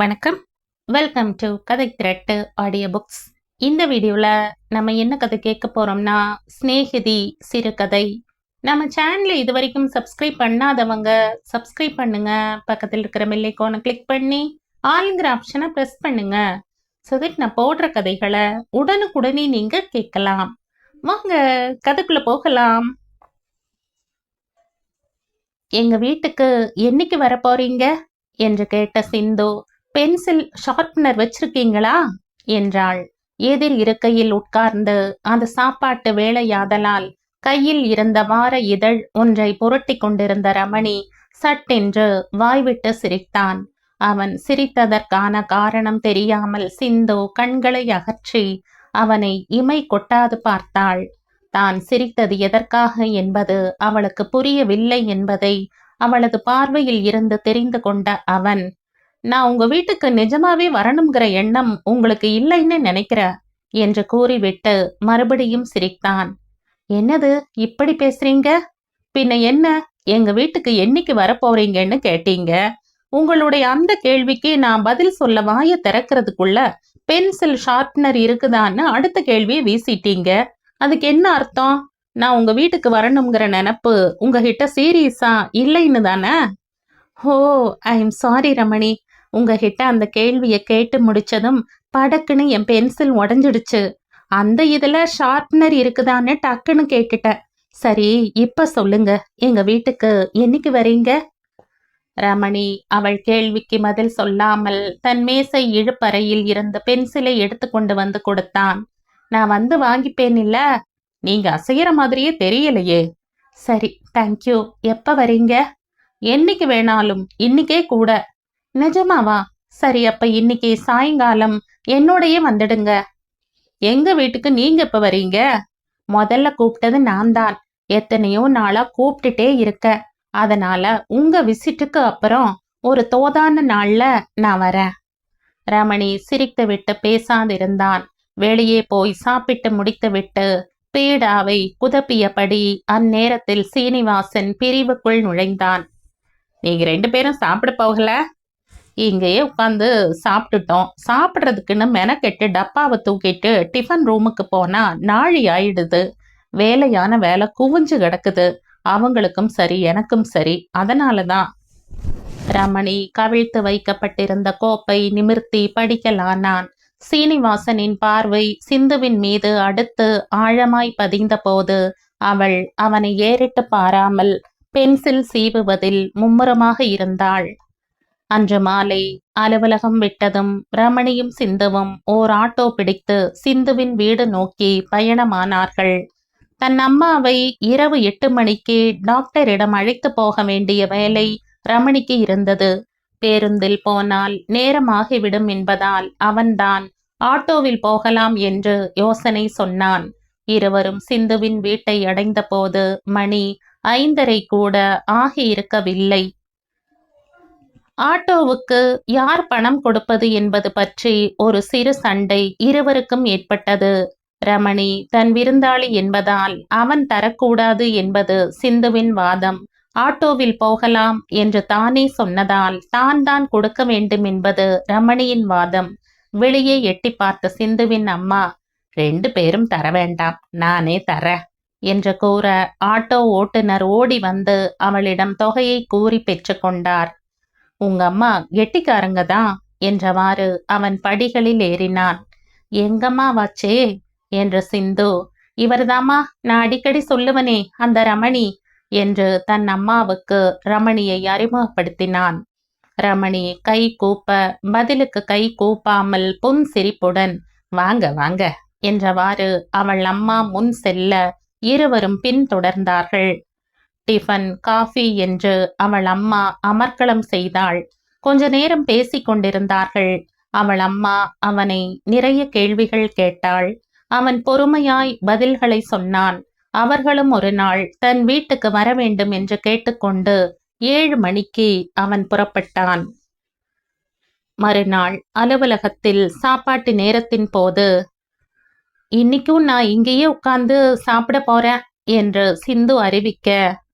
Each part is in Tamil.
வணக்கம். வெல்கம் டு கதை திரட்டு ஆடியோ புக்ஸ் இந்த வீடியோவில் நம்ம என்ன கதை கேட்க போகிறோம்னா ஸ்நேகிதி சிறுகதை. நம்ம சேனலை இது வரைக்கும் சப்ஸ்கிரைப் பண்ணாதவங்க சப்ஸ்கிரைப் பண்ணுங்க. பக்கத்தில் இருக்கிற மில்லைக்கோனை கிளிக் பண்ணி ஆளுங்கிற ஆப்ஷனை ப்ரெஸ் பண்ணுங்க. ஸோ தட் நான் போடுற கதைகளை உடனுக்குடனே நீங்கள் கேட்கலாம். வாங்க கதைக்குள்ள போகலாம். எங்க வீட்டுக்கு என்னைக்கு வர போறீங்க என்று கேட்ட சிந்து பென்சில் ஷார்ப்னர் வச்சிருக்கீங்களா? என்றாள். எதிர் இருக்கையில் உட்கார்ந்து அந்த சாப்பாட்டு வேலையாதலால் கையில் இருந்த வார இதழ் ஒன்றை புரட்டி கொண்டிருந்த ரமணி சட்டென்று வாய்விட்டு சிரித்தான். அவன் சிரித்ததற்கான காரணம் தெரியாமல் சிந்து கண்களை அகற்றி அவனை இமை கொட்டாது பார்த்தாள். தான் சிரித்தது எதற்காக என்பது அவளுக்கு புரியவில்லை என்பதை அவளது பார்வையில் இருந்து தெரிந்து கொண்ட அவன் நான் உங்க வீட்டுக்கு நிஜமாவே வரணுங்கிற எண்ணம் உங்களுக்கு இல்லைன்னு நினைக்கிற? என்று கூறிவிட்டு மறுபடியும் சிரித்தான். என்னது இப்படி பேசுறீங்க? பின்ன என்ன? எங்க வீட்டுக்கு என்னைக்கு வரப்போறீங்கன்னு கேட்டீங்க? உங்களுடைய அந்த கேள்விக்கு நான் பதில் சொல்ல வாய திறக்கிறதுக்குள்ள பென்சில் ஷார்ப்னர் இருக்குதான்னு அடுத்த கேள்வியை வீசிட்டீங்க. அதுக்கு என்ன அர்த்தம்? நான் உங்க வீட்டுக்கு வரணுங்கிற நினப்பு உங்ககிட்ட சீரியஸா இல்லைன்னு தானே? Oh I am sorry Ramani. உங்ககிட்ட அந்த கேள்வியை கேட்டு முடிச்சதும் படக்குன்னு என் பென்சில் உடஞ்சிடுச்சு. அந்த இதுல ஷார்ப்னர் இருக்குதான்னு டக்குன்னு கேட்டுட்டேன். சரி இப்ப சொல்லுங்க. எங்க வீட்டுக்கு என்னைக்கு வரீங்க? ரமணி அவள் கேள்விக்கு பதில் சொல்லாமல் தன் மேசை இழுப்பறையில் இருந்த பென்சிலை எடுத்து கொண்டு வந்து கொடுத்தான். நான் வந்து வாங்கிப்பேன் இல்ல நீங்க அசைகிற மாதிரியே தெரியலையே. சரி தேங்க்யூ எப்ப வரீங்க? என்னைக்கு வேணாலும் இன்னைக்கே கூட. நிஜமாவா? சரி அப்ப இன்னைக்கு சாயங்காலம் என்னோடயே வந்துடுங்க. எங்க வீட்டுக்கு நீங்க இப்ப வரீங்க? முதல்ல கூப்பிட்டது நான் தான் எத்தனையோ நாளா கூப்பிட்டுட்டே இருக்க. அதனால உங்க விசிட்டுக்கு அப்புறம் ஒரு தோதான நாள்ல நான் வரேன். ரமணி சிரித்து விட்டு பேசாதிருந்தான். வெளியே போய் சாப்பிட்டு முடித்து விட்டு பீடாவை குதப்பியபடி அந்நேரத்தில் சீனிவாசன் பிரிவுக்குள் நுழைந்தான். நீங்க ரெண்டு பேரும் சாப்பிட போகல? இங்கேயே உட்காந்து சாப்பிட்டுட்டோம். சாப்பிட்றதுக்குன்னு மெனக்கெட்டு டப்பாவை தூக்கிட்டு டிஃபன் ரூமுக்கு போனால் நாழி ஆயிடுது வேலையான வேலை குவிஞ்சு கிடக்குது. அவங்களுக்கும் சரி எனக்கும் சரி. அதனால தான் ரமணி கவிழ்த்து வைக்கப்பட்டிருந்த கோப்பை நிமிர்த்தி படிக்கலானான் சீனிவாசனின் பார்வை சிந்துவின் மீது அடுத்து ஆழமாய் பதிந்தபோது அவள் அவனை ஏறிட்டு பாராமல் பென்சில் சீவுவதில் மும்முரமாக இருந்தாள். அன்று மாலை அலுவலகம் விட்டதும் ரமணியும் சிந்துவும் ஓர் ஆட்டோ பிடித்து சிந்துவின் வீடு நோக்கி பயணமானார்கள். தன் அம்மாவை இரவு எட்டு மணிக்கு டாக்டரிடம் அழைத்து போக வேண்டிய வேலை ரமணிக்கு இருந்தது. பேருந்தில் போனால் நேரமாகிவிடும் என்பதால் அவன்தான் ஆட்டோவில் போகலாம் என்று யோசனை சொன்னான். இருவரும் சிந்துவின் வீட்டை அடைந்தபோது மணி ஐந்தரை கூட ஆகியிருக்கவில்லை. ஆட்டோவுக்கு யார் பணம் கொடுப்பது என்பது பற்றி ஒரு சிறு சண்டை இருவருக்கும் ஏற்பட்டது. ரமணி தன் விருந்தாளி என்பதால் அவன் தரக்கூடாது என்பது சிந்துவின் வாதம். ஆட்டோவில் போகலாம் என்று தானே சொன்னதால் தான் தான் கொடுக்க வேண்டும் என்பது ரமணியின் வாதம். வெளியே எட்டி பார்த்த சிந்துவின் அம்மா ரெண்டு பேரும் தர வேண்டாம் நானே தர என்று கூற ஆட்டோ ஓட்டுநர் ஓடி வந்து அவளிடம் தொகையை கூறி பெற்றுக்கொண்டார் உங்க அம்மா கெட்டிக்காரங்க தான் என்றவாறு அவன் படிகளில் ஏறினான். எங்கம்மா வாச்சே என்று சிந்து இவர்தாம்மா நான் அடிக்கடி சொல்லுவனே அந்த ரமணி என்று தன் அம்மாவுக்கு ரமணியை அறிமுகப்படுத்தினான். ரமணி கை கூப்ப பதிலுக்கு கை கூப்பாமல் புன் சிரிப்புடன் வாங்க வாங்க என்றவாறு அவள் அம்மா முன் செல்ல இருவரும் பின்தொடர்ந்தார்கள். டிஃபன் காஃபி என்று அவள் அம்மா அமர்க்களம் செய்தாள். கொஞ்ச நேரம் பேசிக் கொண்டிருந்தார்கள். அவள் அம்மா அவனை நிறைய கேள்விகள் கேட்டாள். அவன் பொறுமையாய் பதில்களை சொன்னான். அவர்களும் ஒரு நாள் தன் வீட்டுக்கு வர வேண்டும் என்று கேட்டுக்கொண்டு ஏழு மணிக்கு அவன் புறப்பட்டான். மறுநாள் அலுவலகத்தில் சாப்பாட்டு நேரத்தின் போது இன்னைக்கும் நான் இங்கேயே உட்கார்ந்து சாப்பிட போறேன் என்று சிந்து அறிவிக்க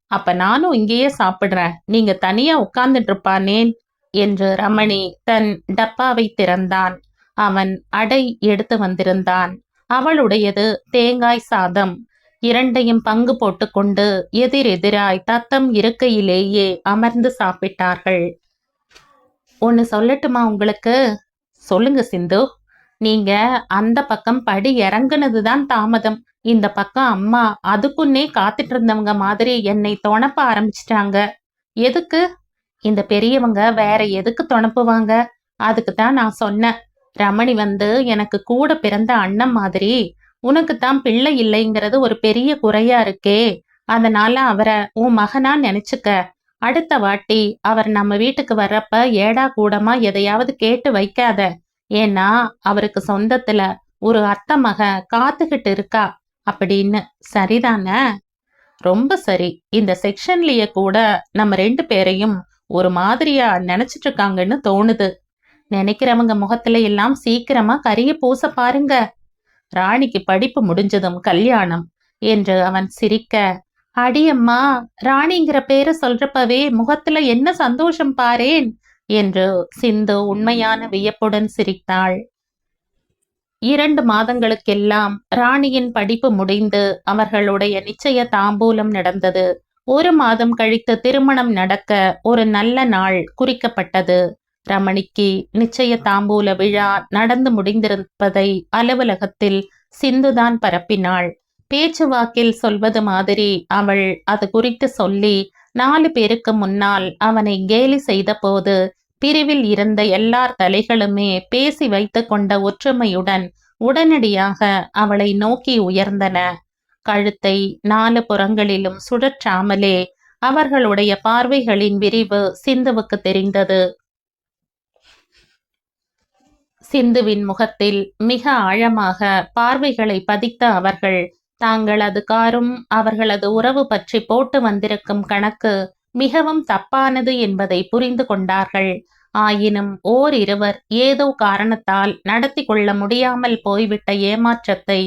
அப்ப நானும் இங்கேயே சாப்பிடுறேன். நீங்க தனியா உட்கார்ந்துட்டு இருப்பானேன் என்று ரமணி தன் டப்பாவை திறந்தான். அவன் அடை எடுத்து வந்திருந்தான். அவளுடையது தேங்காய் சாதம். இரண்டையும் பங்கு போட்டுக்கொண்டு எதிரெதிராய் தத்தம் இருக்கையிலேயே அமர்ந்து சாப்பிட்டார்கள். ஒன்னு சொல்லட்டுமா உங்களுக்கு? சொல்லுங்க சிந்து. நீங்க அந்த பக்கம் படி இறங்குனது தான் தாமதம். இந்த பக்கம் அம்மா அதுக்குன்னே காத்துட்டு இருந்தவங்க மாதிரி என்னை தொணப்ப ஆரம்பிச்சிட்டாங்க. எதுக்கு? இந்த பெரியவங்க வேற எதுக்கு தொணப்புவாங்க? அதுக்கு தான் நான் சொன்னேன். ரமணி வந்து எனக்கு கூட பிறந்த அண்ணன் மாதிரி உனக்கு தான் பிள்ளை இல்லைங்கிறது ஒரு பெரிய குறையா இருக்கே. அதனால அவரை உன் மகனா நினைச்சுக்க. அடுத்த வாட்டி அவர் நம்ம வீட்டுக்கு வர்றப்ப ஏடா கூடமா எதையாவது கேட்டு வைக்காத. ஏன்னா அவருக்கு சொந்தத்துல ஒரு அத்தை மக காத்துக்கிட்டு இருக்கா அப்படின்னு. சரிதானே? ரொம்ப சரி. இந்த செக்ஷன்லயே கூட நம்ம ரெண்டு பேரையும் ஒரு மாதிரியா நினைச்சிட்டு இருக்காங்கன்னு தோணுது. நினைக்கிறவங்க முகத்துல எல்லாம் சீக்கிரமா கரிய பூச பாருங்க. ராணிக்கு படிப்பு முடிஞ்சதும் கல்யாணம் என்று அவன் சிரிக்க அடியம்மா ராணிங்கிற பேரை சொல்றப்பவே முகத்துல என்ன சந்தோஷம் பாரேன். என்று சிந்து உண்மையான வியப்புடன் சிரித்தாள். இரண்டு மாதங்களுக்கெல்லாம் ராணியின் படிப்பு முடிந்து அவர்களுடைய நிச்சய தாம்பூலம் நடந்தது. ஒரு மாதம் கழித்து திருமணம் நடக்க ஒரு நல்ல நாள் குறிக்கப்பட்டது. ரமணிக்கு நிச்சய தாம்பூல விழா நடந்து முடிந்திருப்பதை அலுவலகத்தில் சிந்துதான் பரப்பினாள். பேச்சுவாக்கில் சொல்வது மாதிரி அவள் அது குறித்து சொல்லி நாலு பேருக்கு முன்னால் அவனை கேலி செய்த போது பிரிவில் இருந்த எல்லார் தலைகளுமே பேசி வைத்து கொண்ட ஒற்றுமையுடன் உடனடியாக அவளை நோக்கி உயர்ந்தன. கழுத்தை நாலு புறங்களிலும் சுழற்றாமலே அவர்களுடைய பார்வைகளின் விரிவு சிந்துவுக்கு தெரிந்தது. சிந்துவின் முகத்தில் மிக ஆழமாக பார்வைகளை பதித்த அவர்கள் தாங்களது காரும் அவர்களது உறவு பற்றி போட்டு வந்திருக்கும் கணக்கு மிகவும் தப்பானது என்பதை புரிந்து கொண்டார்கள். ஆயினும் ஓர் இருவர் ஏதோ காரணத்தால் நடத்தி கொள்ள முடியாமல் போய்விட்ட ஏமாற்றத்தை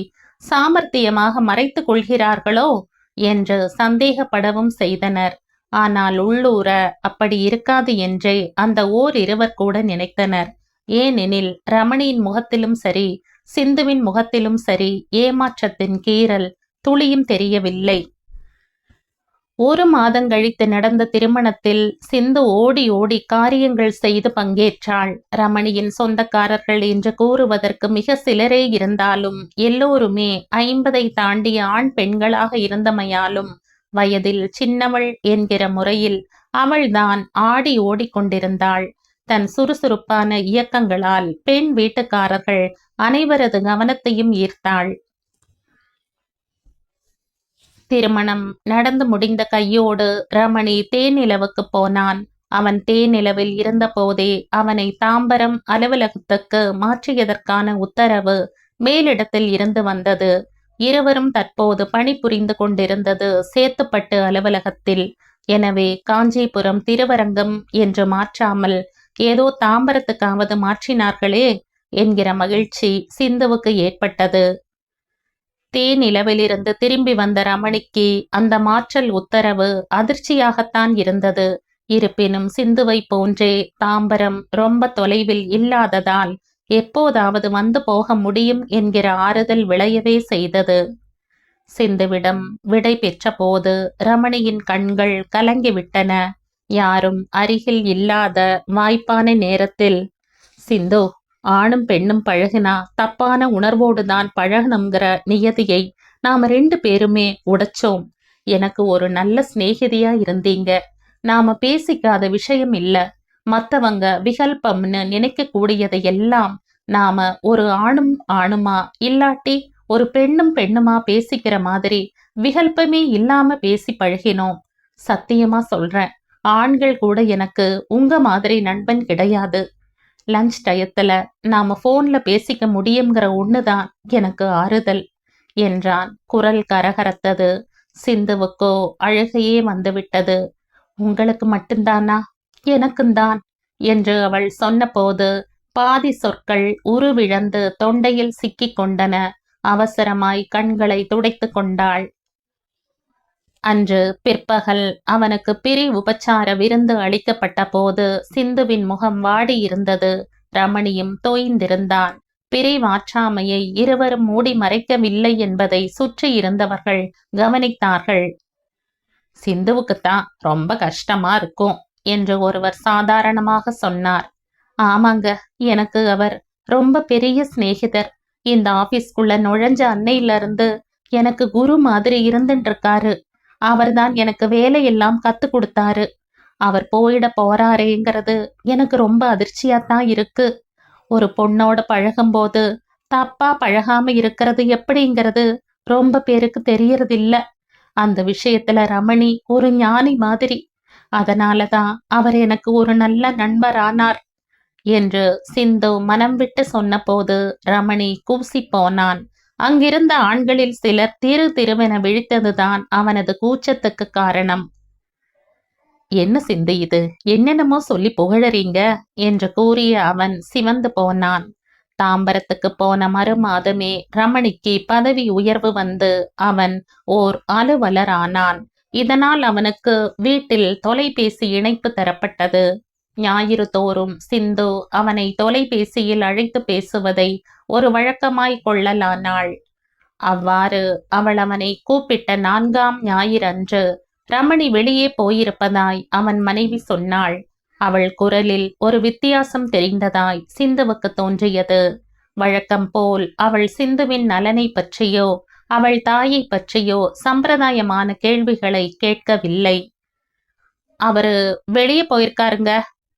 சாமர்த்தியமாக மறைத்து கொள்கிறார்களோ என்று சந்தேகப்படவும் செய்தனர். ஆனால் உள்ளூர அப்படி இருக்காது என்றே அந்த ஓர் இருவர் கூட நினைத்தனர். ஏனெனில் ரமணியின் முகத்திலும் சரி சிந்துவின் முகத்திலும் சரி ஏமாற்றத்தின் கீறல் துளியும் தெரியவில்லை. ஒரு மாதம் கழித்து நடந்த திருமணத்தில் சிந்து ஓடி ஓடி காரியங்கள் செய்து பங்கேற்றாள். ரமணியின் சொந்தக்காரர்கள் என்று கூறுவதற்கு மிக சிலரே இருந்தாலும் எல்லோருமே ஐம்பதை தாண்டிய ஆண் பெண்களாக இருந்தமையாலும் வயதில் சின்னவள் என்கிற முறையில் அவள்தான் ஆடி ஓடிக்கொண்டிருந்தாள். தன் சுறுசுறுப்பான இயக்கங்களால் பெண் வீட்டுக்காரர்கள் அனைவரது கவனத்தையும் ஈர்த்தாள். திருமணம் நடந்து முடிந்த கையோடு ரமணி தேனிலவுக்கு போனான். அவன் தேனிலவில் இருந்தபோதே அவனை தாம்பரம் அலுவலகத்துக்கு மாற்றியதற்கான உத்தரவு மேலிடத்தில் இருந்து வந்தது. இருவரும் தற்போது பணிபுரிந்து கொண்டிருந்தது சேத்துப்பட்டு அலுவலகத்தில். எனவே காஞ்சிபுரம் திருவரங்கம் என்று மாற்றாமல் ஏதோ தாம்பரத்துக்காவது மாற்றினார்களே என்கிற மகிழ்ச்சி சிந்துவுக்கு ஏற்பட்டது. தேனிலவிலிருந்து திரும்பி வந்த ரமணிக்கு அந்த மாற்றல் உத்தரவு அதிர்ச்சியாகத்தான் இருந்தது. இருப்பினும் சிந்துவை போன்றே தாம்பரம் ரொம்ப தொலைவில் இல்லாததால் எப்போதாவது வந்து போக முடியும் என்கிற ஆறுதல் விளையவே செய்தது. சிந்துவிடம் விடை பெற்றபோது ரமணியின் கண்கள் கலங்கிவிட்டன. யாரும் அருகில் இல்லாத வாய்ப்பான நேரத்தில் சிந்து ஆணும் பெண்ணும் பழகினா தப்பான உணர்வோடு தான் பழகணுங்கிற நியதியை நாம ரெண்டு பேருமே உடைச்சோம். எனக்கு ஒரு நல்ல சிநேகிதியா இருந்தீங்க. நாம பேசிக்காத விஷயம் இல்ல. மத்தவங்க விகல்பம்னு நினைக்க கூடியதை எல்லாம் நாம ஒரு ஆணும் ஆணுமா இல்லாட்டி ஒரு பெண்ணும் பெண்ணுமா பேசிக்கிற மாதிரி விகல்பமே இல்லாம பேசி பழகினோம். சத்தியமா சொல்றேன். ஆண்கள் கூட எனக்கு உங்க மாதிரி நண்பன் கிடையாது. லஞ்ச் டயத்துல நாம போன்ல பேசிக்க முடியுங்கிற ஒண்ணுதான் எனக்கு ஆறுதல் என்றான். குரல் கரகரத்தது. சிந்துவுக்கோ அழுகையே வந்துவிட்டது. உங்களுக்கு மட்டும்தானா? எனக்குந்தான் என்று அவள் சொன்னபோது பாதி சொற்கள் உருவிழந்து தொண்டையில் சிக்கிக் கொண்டன. அவசரமாய் கண்களை துடைத்து கொண்டாள். அன்று பிற்பகல் அவனுக்கு பிரி உபச்சார விருந்து அளிக்கப்பட்ட போது சிந்துவின் முகம் வாடி இருந்தது ரமணியும் தோய்ந்திருந்தான். பிரிவாற்றாமையை இருவரும் மூடி மறைக்கவில்லை என்பதை சுற்றி இருந்தவர்கள் கவனித்தார்கள். சிந்துவுக்குத்தான் ரொம்ப கஷ்டமா இருக்கும் என்று ஒருவர் சாதாரணமாக சொன்னார். ஆமாங்க எனக்கு அவர் ரொம்ப பெரிய சிநேகிதர். இந்த ஆபீஸ்க்குள்ள நுழைஞ்ச அன்னையில இருந்து எனக்கு குரு மாதிரி இருந்துட்டு இருக்காரு. அவர்தான் எனக்கு வேலையெல்லாம் கத்து கொடுத்தாரு. அவர் போயிட போறாரேங்கிறது எனக்கு ரொம்ப அதிர்ச்சியா தான் இருக்கு. ஒரு பொண்ணோட பழகும்போது தப்பா பழகாம இருக்கிறது எப்படிங்கிறது ரொம்ப பேருக்கு தெரியறதில்ல. அந்த விஷயத்துல ரமணி ஒரு ஞானி மாதிரி. அதனாலதான் அவர் எனக்கு ஒரு நல்ல நண்பர் ஆனார் என்று சிந்து மனம் விட்டு சொன்னபோது ரமணி கூசி போனான். அங்கிருந்த ஆண்களில் சிலர் திரு திருவென விழித்ததுதான் அவனது கூச்சத்துக்கு காரணம். என்ன சிந்தி இது? என்னென்னமோ சொல்லி புகழறீங்க? என்று கூறிய அவன் சிவந்து போனான். தாம்பரத்துக்கு போன மறு மாதமே ரமணிக்கு பதவி உயர்வு வந்து அவன் ஓர் அலுவலர் ஆனான் இதனால் அவனுக்கு வீட்டில் தொலைபேசி இணைப்பு தரப்பட்டது. ஞாயிறு தோறும் சிந்து அவனை தொலைபேசியில் அழைத்து பேசுவதை ஒரு வழக்கமாய் கொள்ளலானாள். அவ்வாறு அவள் அவனை கூப்பிட்ட நான்காம் ஞாயிறன்று ரமணி வெளியே போயிருப்பதாய் அவன் மனைவி சொன்னாள். அவள் குரலில் ஒரு வித்தியாசம் தெரிந்ததாய் சிந்துவுக்கு தோன்றியது. வழக்கம் போல் அவள் சிந்துவின் நலனை பற்றியோ அவள் தாயை பற்றியோ சம்பிரதாயமான கேள்விகளை கேட்கவில்லை. அவரு வெளியே போயிருக்காருங்க.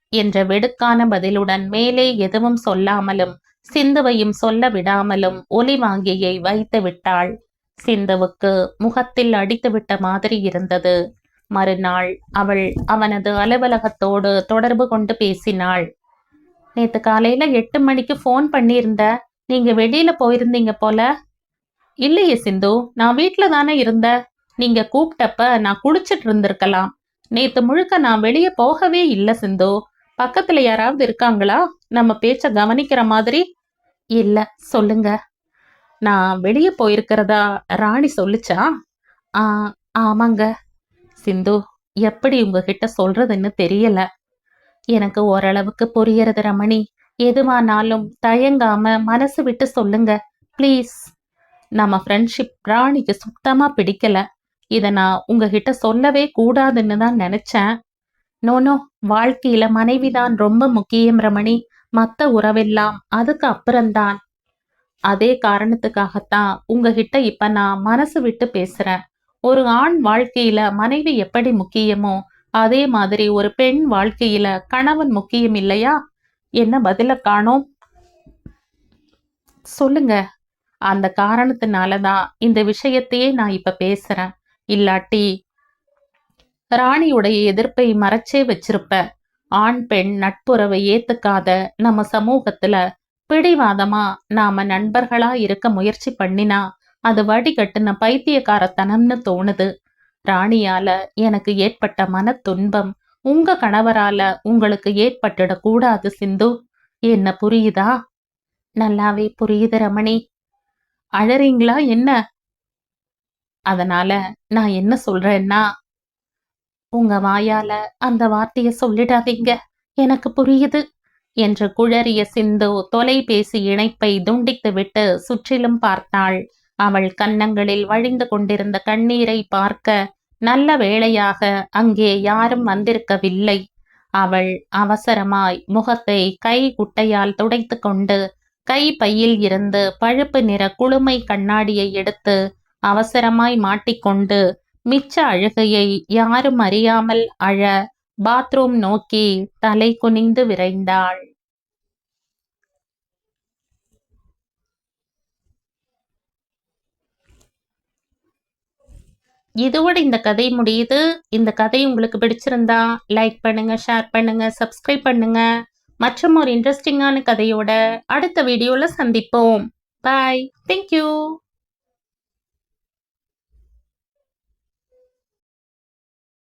என்ற வெடுக்கான பதிலுடன் மேலே எதுவும் சொல்லாமலும் சிந்துவையும் சொல்ல விடாமலும் ஒலி வாங்கியை வைத்து விட்டாள். சிந்துவுக்கு முகத்தில் அடித்துவிட்ட மாதிரி இருந்தது. மறுநாள் அவள் அவனது அலுவலகத்தோடு தொடர்பு கொண்டு பேசினாள். நேத்து காலையில எட்டு மணிக்கு ஃபோன் பண்ணியிருந்த நீங்க வெளியில போயிருந்தீங்க போல. இல்லையே சிந்து நான் வீட்ல தானே இருந்த. நீங்க கூப்பிட்டப்ப நான் குளிச்சிட்டு இருந்திருக்கலாம். நேத்து முழுக்க நான் வெளியே போகவே இல்லை சிந்து. பக்கத்துல யாராவது இருக்காங்களா? நம்ம பேச்ச கவனிக்கிற மாதிரி? இல்ல சொல்லுங்க. நான் வெளியே போயிருக்கிறதா ராணி சொல்லுச்சா? ஆ ஆமாங்க. சிந்து எப்படி உங்ககிட்ட சொல்றதுன்னு தெரியல. எனக்கு ஓரளவுக்கு புரியறது ரமணி. எதுவானாலும் தயங்காம மனசு விட்டு சொல்லுங்க ப்ளீஸ். நம்ம ஃப்ரெண்ட்ஷிப் ராணிக்கு சுத்தமா பிடிக்கல. இதை நான் உங்ககிட்ட சொல்லவே கூடாதுன்னு தான் நினைச்சேன். நோனோ வாழ்க்கையில மனைவிதான் ரொம்ப முக்கியம் ரமணி. மத்த உறவெல்லாம் அதுக்கு அப்புறம்தான். அதே காரணத்துக்காகத்தான் உங்ககிட்ட இப்ப நான் மனசு விட்டு பேசுறேன். ஒரு ஆண் வாழ்க்கையில மனைவி எப்படி முக்கியமோ அதே மாதிரி ஒரு பெண் வாழ்க்கையில கணவன் முக்கியம் இல்லையா? என்ன பதில காணோம்? சொல்லுங்க. அந்த காரணத்தினாலதான் இந்த விஷயத்தையே நான் இப்ப பேசுறேன். இல்லாட்டி ராணியுடைய எதிர்ப்பை மறைச்சே வச்சிருப்ப. ஆண் பெண் நட்புறவை ஏத்துக்காத நம்ம சமூகத்துல பிடிவாதமா நாம நண்பர்களா இருக்க முயற்சி பண்ணினா அது வடிகட்டுன பைத்தியக்காரத்தனம்னு தோணுது. ராணியால எனக்கு ஏற்பட்ட மன துன்பம் உங்க கணவரால உங்களுக்கு ஏற்பட்டுடக் கூடாது சிந்து. என்ன புரியுதா? நல்லாவே புரியுது ரமணி. அழறீங்களா என்ன? அதனால நான் என்ன சொல்றேன்னா உங்க வாயால அந்த வார்த்தையை சொல்லிடாதீங்க. எனக்கு புரியுது. என்று குழறிய சிந்து தொலைபேசி இணைப்பை துண்டித்துவிட்டு சுற்றிலும் பார்த்தாள். அவள் கன்னங்களில் வழிந்து கொண்டிருந்த கண்ணீரை பார்க்க நல்ல வேளையாக அங்கே யாரும் வந்திருக்கவில்லை. அவள் அவசரமாய் முகத்தை கை குட்டையால் துடைத்து கொண்டு கை பையில் இருந்து பழுப்பு நிற குளுமை கண்ணாடியை எடுத்து அவசரமாய் மாட்டிக்கொண்டு மிச்ச அழுகையை யாரும் அறியாமல் அழ பாத்ரூம் நோக்கி தலை குனிந்து விரைந்தாள். இதோட இந்த கதை முடியுது. இந்த கதை உங்களுக்கு பிடிச்சிருந்தா லைக் பண்ணுங்க ஷேர் பண்ணுங்க சப்ஸ்கிரைப் பண்ணுங்க. மற்றும் ஒரு இன்ட்ரெஸ்டிங்கான கதையோட அடுத்த வீடியோல சந்திப்போம். Bye thank you